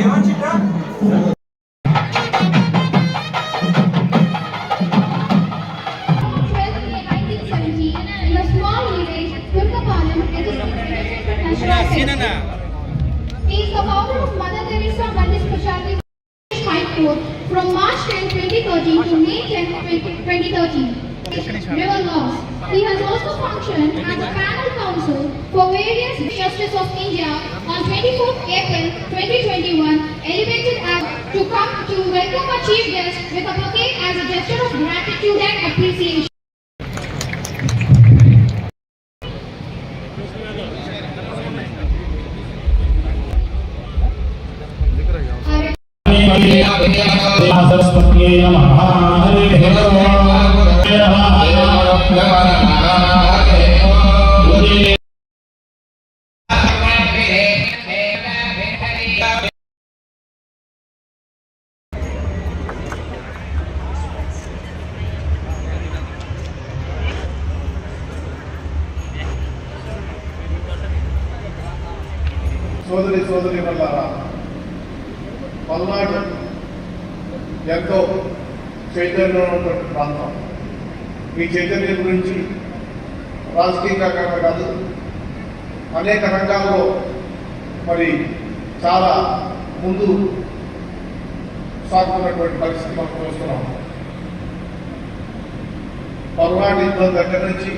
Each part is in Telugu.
is He is the founder of Mother Teresa Multi High Court from March 10, 2013 to May 10, 2013. River laws. He has also functioned as a panel counsel for various justice of India on 24th April 2021, elevated as to come to welcome a chief guest with a bouquet as a gesture of gratitude and appreciation. I सरस्वत्यै नमः हरिः ओम् సోదరి సోదరి వల్ల పల్నాడు ఎంతో చైతన్యం ఉన్నటువంటి ప్రాంతం. మీ చైతన్యం గురించి రాజకీయంగా కాదు అనేక రంగాల్లో మరి చాలా ముందు సాగుతున్నటువంటి పరిస్థితి మనం చూస్తున్నాం. పల్నాడు యుద్ధం దగ్గర నుంచి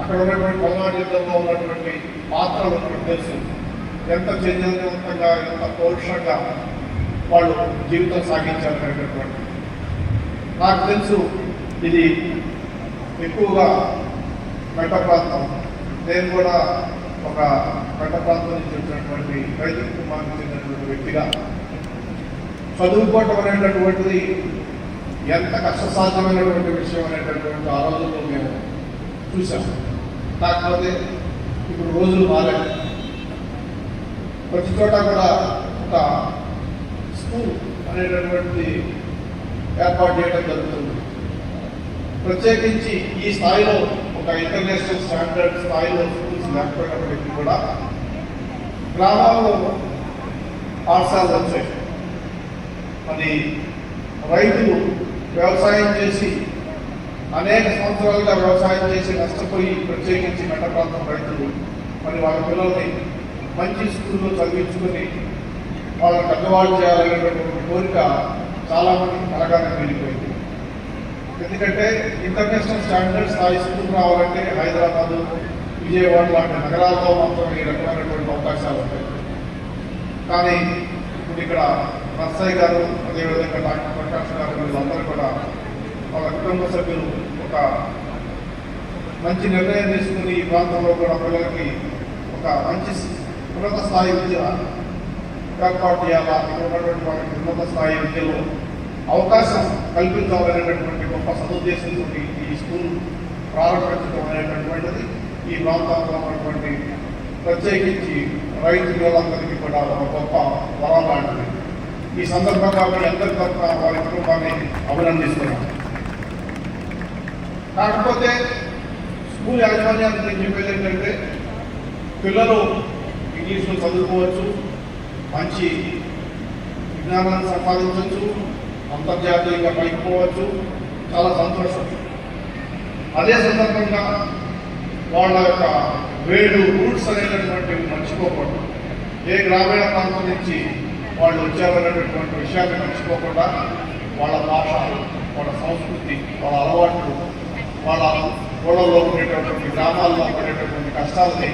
అక్కడ ఉన్నటువంటి పల్నాడు యుద్ధంలో ఉన్నటువంటి పాత్రలు మనకు తెలుసు ఎంత చైతన్యవంతంగా ఎంత పౌరుషంగా వాళ్ళు జీవితం సాగించాలనేటటువంటి నాకు తెలుసు ఇది ఎక్కువగా మెట్ట ప్రాంతం నేను కూడా ఒక మెట్ట ప్రాంతం నుంచి వచ్చినటువంటి రైతు కుటుంబానికి చెందినటువంటి వ్యక్తిగా. చదువుకోవటం అనేటటువంటిది ఎంత కష్టసాధ్యమైనటువంటి విషయం అనేటటువంటి ఆ రోజుల్లో మేము చూసాం కాకపోతే ఇప్పుడు రోజులు మారాయి. ప్రతి చోట కూడా ఒక స్కూల్ అనేటటువంటి ఏర్పాటు చేయడం జరుగుతుంది. ప్రత్యేకించి ఈ స్థాయిలో ఒక ఇంటర్నేషనల్ స్టాండర్డ్ స్థాయిలో స్కూల్స్ లేకపోయినప్పటికీ కూడా గ్రామాల్లో పాఠశాలలు వచ్చాయి. మరి రైతులు వ్యవసాయం చేసి అనేక సంవత్సరాలుగా వ్యవసాయం చేసి నష్టపోయి ప్రత్యేకించి మెట్ట ప్రాంతం రైతులు మరి వాళ్ళ పిల్లల్ని మంచి స్కూల్లో చదివించుకొని వాళ్ళ పెద్దవాళ్ళు చేయాలనేటువంటి కోరిక చాలామంది కలగానే వెళ్ళిపోయింది ఎందుకంటే ఇంటర్నేషనల్ స్టాండర్డ్ స్థాయి స్కూల్ రావాలంటే హైదరాబాద్ విజయవాడ లాంటి నగరాల్లో మాత్రం ఈ రకమైనటువంటి అవకాశాలు ఉంటాయి. కానీ ఇప్పుడు ఇక్కడ నర్సయ్య గారు అదేవిధంగా డాక్టర్ ప్రకాష్ గారు వీళ్ళందరూ కూడా వాళ్ళ కుటుంబ సభ్యులు ఒక మంచి నిర్ణయం తీసుకుని ఈ ప్రాంతంలో కూడా పిల్లలకి ఒక మంచి ఉన్నత స్థాయి విద్య ఏర్పాటు చేయాలా? ఇక్కడ ఉన్నటువంటి వాళ్ళకి ఉన్నత స్థాయి విద్యలో అవకాశం కల్పించాలనేటటువంటి గొప్ప సదుద్దేశంతో ఈ స్కూల్ ప్రారంభించడం అనేటటువంటిది ఈ ప్రాంతంలో ఉన్నటువంటి ప్రత్యేకించి రైతు పిల్లలందరికీ కూడా ఒక గొప్ప వరం లాంటిది. ఈ సందర్భంగా మీ అందరి తరఫున వారి కుటుంబాన్ని అభినందిస్తున్నాను. కాకపోతే స్కూల్ యాజమాన్యానికి నేను చెప్పేది ఏంటంటే పిల్లలు ఇంగ్లీష్లో చదువుకోవచ్చు మంచి విజ్ఞానాన్ని సంపాదించవచ్చు అంతర్జాతీయంగా పైకి పోవచ్చు చాలా సంతోషం. అదే సందర్భంగా వాళ్ళ యొక్క వేడు రూట్స్ అనేటటువంటివి మర్చిపోకూడదు ఏ గ్రామీణ ప్రాంతం నుంచి వాళ్ళు వచ్చారనేటటువంటి విషయాన్ని మర్చిపోకుండా వాళ్ళ భాష వాళ్ళ సంస్కృతి వాళ్ళ అలవాట్లు వాళ్ళ ఊళ్ళలో ఉండేటటువంటి గ్రామాల్లో ఉండేటటువంటి కష్టాలని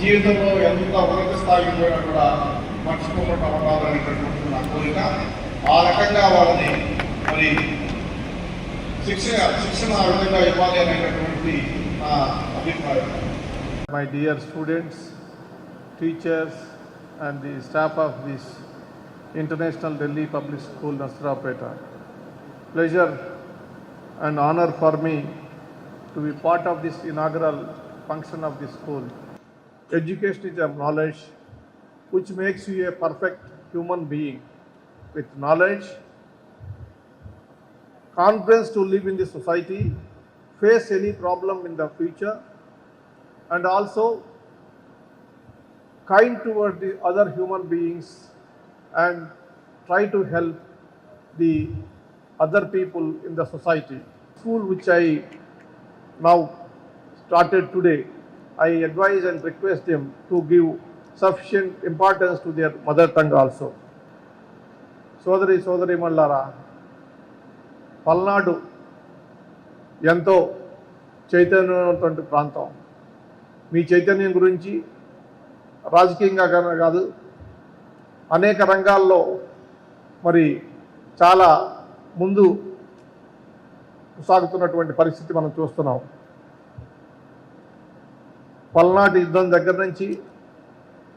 జీవితంలో ఎంత ఉన్నత స్థాయికి పోయినా కూడా మర్చిపోకుండా ఉండాలనేటటువంటి నా కోరిక. ఆ రకంగా వాళ్ళని మరి శిక్షణ శిక్షణ ఆ విధంగా ఇవ్వాలి అనేటటువంటి అభిప్రాయం my dear students teachers and the staff of this international Delhi public school Nasarapeta pleasure and honour for me to be part of this inaugural function of the school education is a knowledge which makes you a perfect human being with knowledge, confidence to live in the society, face any problem in the future, and also kind toward the other human beings and try to help the other people in the society. School which I now started today, I advise and request them to give sufficient importance to their mother tongue also. సోదరి సోదరి మల్లారా పల్నాడు ఎంతో చైతన్యమైనటువంటి ప్రాంతం. మీ చైతన్యం గురించి రాజకీయంగా కాదు అనేక రంగాల్లో మరి చాలా ముందు సాగుతున్నటువంటి పరిస్థితి మనం చూస్తున్నాం. పల్నాటి యుద్ధం దగ్గర నుంచి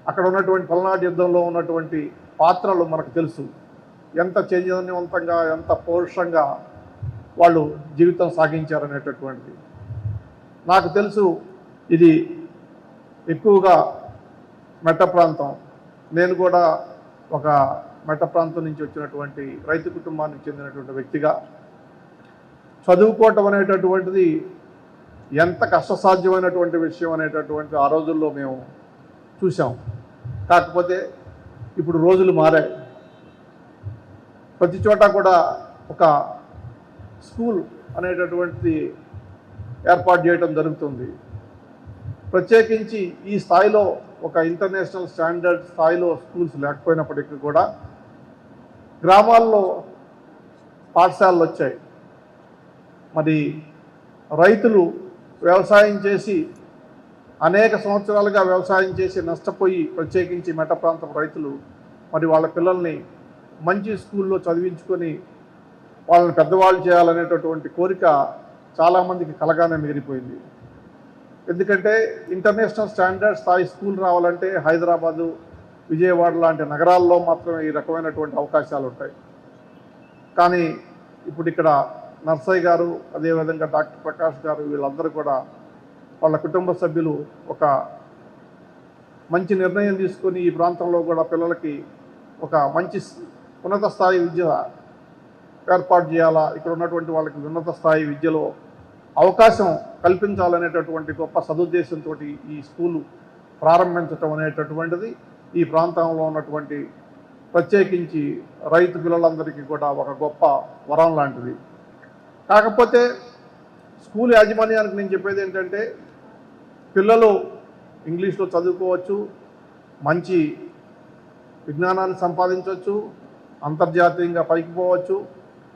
అక్కడ ఉన్నటువంటి పల్నాటి యుద్ధంలో ఉన్నటువంటి పాత్రలు మనకు తెలుసు. ఎంత చైతన్యవంతంగా ఎంత పౌరుషంగా వాళ్ళు జీవితం సాగించారనేటటువంటిది. నాకు తెలుసు ఇది ఎక్కువగా మెట్ట ప్రాంతం. నేను కూడా ఒక మెట్ట ప్రాంతం నుంచి వచ్చినటువంటి రైతు కుటుంబానికి చెందినటువంటి వ్యక్తిగా చదువుకోవటం అనేటటువంటిది ఎంత కష్టసాధ్యమైనటువంటి విషయం అనేటటువంటి ఆ రోజుల్లో మేము చూసాం కాకపోతే ఇప్పుడు రోజులు మారాయి. ప్రతి చోట కూడా ఒక స్కూల్ అనేటటువంటిది ఏర్పాటు చేయడం జరుగుతుంది. ప్రత్యేకించి ఈ స్థాయిలో ఒక ఇంటర్నేషనల్ స్టాండర్డ్ స్థాయిలో స్కూల్స్ లేకపోయినప్పటికీ కూడా గ్రామాల్లో పాఠశాలలు వచ్చాయి. మరి రైతులు వ్యవసాయం చేసి అనేక సంవత్సరాలుగా వ్యవసాయం చేసి నష్టపోయి ప్రత్యేకించి మెట్ట ప్రాంతం రైతులు మరి వాళ్ళ పిల్లల్ని మంచి స్కూల్లో చదివించుకొని వాళ్ళని పెద్దవాళ్ళు చేయాలనేటటువంటి కోరిక చాలామందికి కలగానే మిగిలిపోయింది. ఎందుకంటే ఇంటర్నేషనల్ స్టాండర్డ్ స్థాయి స్కూల్ రావాలంటే హైదరాబాదు విజయవాడ లాంటి నగరాల్లో మాత్రమే ఈ రకమైనటువంటి అవకాశాలు ఉంటాయి. కానీ ఇప్పుడు ఇక్కడ నర్సయ్య గారు అదేవిధంగా డాక్టర్ ప్రకాష్ గారు వీళ్ళందరూ కూడా వాళ్ళ కుటుంబ సభ్యులు ఒక మంచి నిర్ణయం తీసుకొని ఈ ప్రాంతంలో కూడా పిల్లలకి ఒక మంచి ఉన్నత స్థాయి విద్య ఏర్పాటు చేయాలా? ఇక్కడ ఉన్నటువంటి వాళ్ళకి ఉన్నత స్థాయి విద్యలో అవకాశం కల్పించాలనేటటువంటి గొప్ప సదుద్దేశంతో ఈ స్కూలు ప్రారంభించటం అనేటటువంటిది ఈ ప్రాంతంలో ఉన్నటువంటి ప్రత్యేకించి రైతు పిల్లలందరికీ కూడా ఒక గొప్ప వరం లాంటిది. కాకపోతే స్కూల్ యాజమాన్యానికి నేను చెప్పేది ఏంటంటే పిల్లలు ఇంగ్లీష్లో చదువుకోవచ్చు మంచి విజ్ఞానాన్ని సంపాదించవచ్చు అంతర్జాతీయంగా పైకి పోవచ్చు.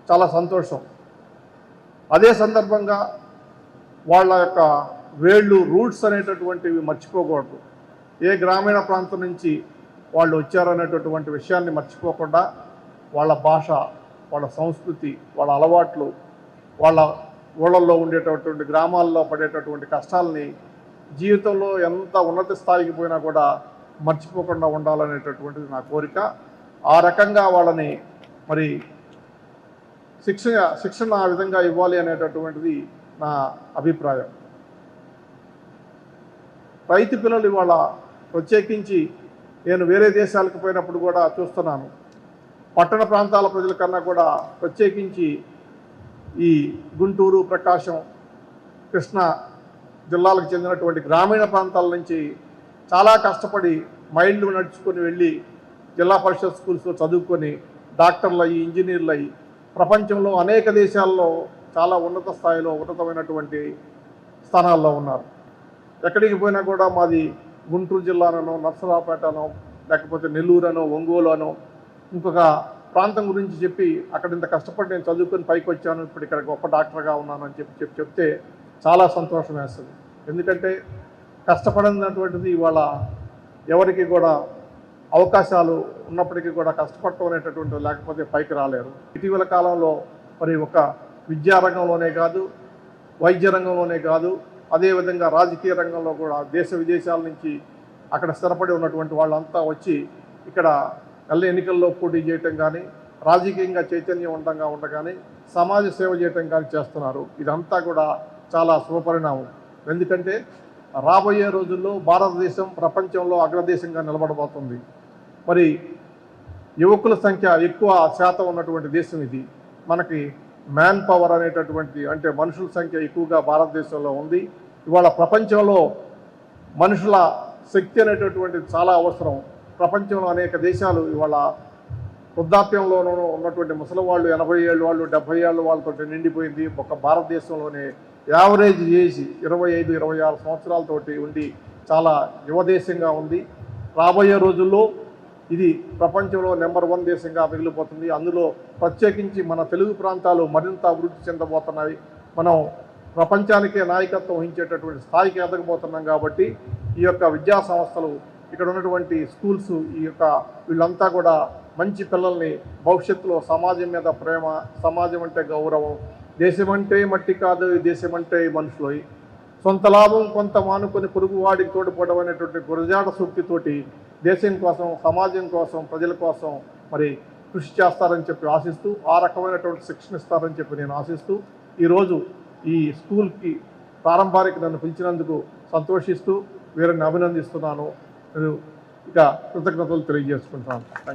చాలా సంతోషం. అదే సందర్భంగా వాళ్ళ యొక్క వేళ్ళు రూట్స్ అనేటటువంటివి మర్చిపోకూడదు. ఏ గ్రామీణ ప్రాంతం నుంచి వాళ్ళు వచ్చారనేటటువంటి విషయాన్ని మర్చిపోకుండా వాళ్ళ భాష వాళ్ళ సంస్కృతి వాళ్ళ అలవాట్లు వాళ్ళ ఊళ్ళల్లో ఉండేటటువంటి గ్రామాల్లో పడేటటువంటి కష్టాలని జీవితంలో ఎంత ఉన్నత స్థాయికి పోయినా కూడా మర్చిపోకుండా ఉండాలనేటటువంటిది నా కోరిక. ఆ రకంగా వాళ్ళని మరి శిక్షణ శిక్షణ ఆ విధంగా ఇవ్వాలి అనేటటువంటిది నా అభిప్రాయం. రైతు పిల్లలు ఇవాళ ప్రత్యేకించి నేను వేరే దేశాలకు పోయినప్పుడు కూడా చూస్తున్నాను. పట్టణ ప్రాంతాల ప్రజల కన్నా కూడా ప్రత్యేకించి ఈ గుంటూరు ప్రకాశం కృష్ణా జిల్లాలకు చెందినటువంటి గ్రామీణ ప్రాంతాల నుంచి చాలా కష్టపడి మైళ్ళు నడుచుకొని వెళ్ళి జిల్లా పరిషత్ స్కూల్స్లో చదువుకొని డాక్టర్లు అయ్యి ఇంజనీర్లు అయ్యి ప్రపంచంలో అనేక దేశాల్లో చాలా ఉన్నత స్థాయిలో ఉన్నతమైనటువంటి స్థానాల్లో ఉన్నారు. ఎక్కడికి పోయినా కూడా మాది గుంటూరు జిల్లానో నర్సరావుపేటనో లేకపోతే నెల్లూరు అనో ఒంగోలు అనో ఇంకొక ప్రాంతం గురించి చెప్పి అక్కడ ఇంత కష్టపడి నేను చదువుకొని పైకి వచ్చాను ఇప్పుడు ఇక్కడ గొప్ప డాక్టర్గా ఉన్నాను అని చెప్పి చెప్పి చెప్తే చాలా సంతోషం వేస్తుంది ఎందుకంటే కష్టపడినటువంటిది ఇవాళ ఎవరికి కూడా అవకాశాలు ఉన్నప్పటికీ కూడా కష్టపడటం అనేటటువంటి లేకపోతే పైకి రాలేరు. ఇటీవల కాలంలో మరి ఒక విద్యారంగంలోనే కాదు వైద్య రంగంలోనే కాదు అదేవిధంగా రాజకీయ రంగంలో కూడా దేశ విదేశాల నుంచి అక్కడ స్థిరపడి ఉన్నటువంటి వాళ్ళంతా వచ్చి ఇక్కడ ఎల్ల ఎన్నికల్లో పోటీ చేయటం కానీ రాజకీయంగా చైతన్యవంతంగా ఉండగానే సమాజ సేవ చేయటం కానీ చేస్తున్నారు. ఇదంతా కూడా చాలా శుభపరిణామం. ఎందుకంటే రాబోయే రోజుల్లో భారతదేశం ప్రపంచంలో అగ్రదేశంగా నిలబడబోతుంది. మరి యువకుల సంఖ్య ఎక్కువ శాతం ఉన్నటువంటి దేశం ఇది. మనకి మ్యాన్ పవర్ అనేటటువంటి అంటే మనుషుల సంఖ్య ఎక్కువగా భారతదేశంలో ఉంది. ఇవాళ ప్రపంచంలో మనుషుల శక్తి అనేటటువంటిది చాలా అవసరం. ప్రపంచంలో అనేక దేశాలు ఇవాళ వృద్ధాప్యంలోనూ ఉన్నటువంటి ముసలి వాళ్ళు ఎనభై ఏళ్ళు వాళ్ళు డెబ్బై ఏళ్ళు వాళ్ళతో నిండిపోయింది. ఒక భారతదేశంలోనే యావరేజ్ ఏజ్ ఇరవై ఐదు ఇరవై ఆరు సంవత్సరాలతోటి ఉండి చాలా యువదేశంగా ఉంది. రాబోయే రోజుల్లో ఇది ప్రపంచంలో నెంబర్ వన్ దేశంగా మిగిలిపోతుంది. అందులో ప్రత్యేకించి మన తెలుగు ప్రాంతాలు మరింత అభివృద్ధి చెందబోతున్నాయి. మనం ప్రపంచానికే నాయకత్వం వహించేటటువంటి స్థాయికి ఎదగబోతున్నాం కాబట్టి ఈ యొక్క విద్యా సంస్థలు ఇక్కడ ఉన్నటువంటి స్కూల్స్ ఈ యొక్క వీళ్ళంతా కూడా మంచి పిల్లల్ని భవిష్యత్తులో సమాజం మీద ప్రేమ సమాజం అంటే గౌరవం దేశమంటే మట్టి కాదు దేశమంటే మనుషులు. సొంత లాభం కొంత మానుకొని పొరుగువాడికి తోడుపోవడం అనేటువంటి గురజాట సూక్తితోటి దేశం కోసం సమాజం కోసం ప్రజల కోసం మరి కృషి చేస్తారని చెప్పి ఆశిస్తూ ఆ రకమైనటువంటి శిక్షణ ఇస్తారని చెప్పి నేను ఆశిస్తూ ఈరోజు ఈ స్కూల్కి ప్రారంభానికి నన్ను పిలిచినందుకు సంతోషిస్తూ వీరిని అభినందిస్తున్నాను. నేను ఇక కృతజ్ఞతలు తెలియజేసుకుంటాను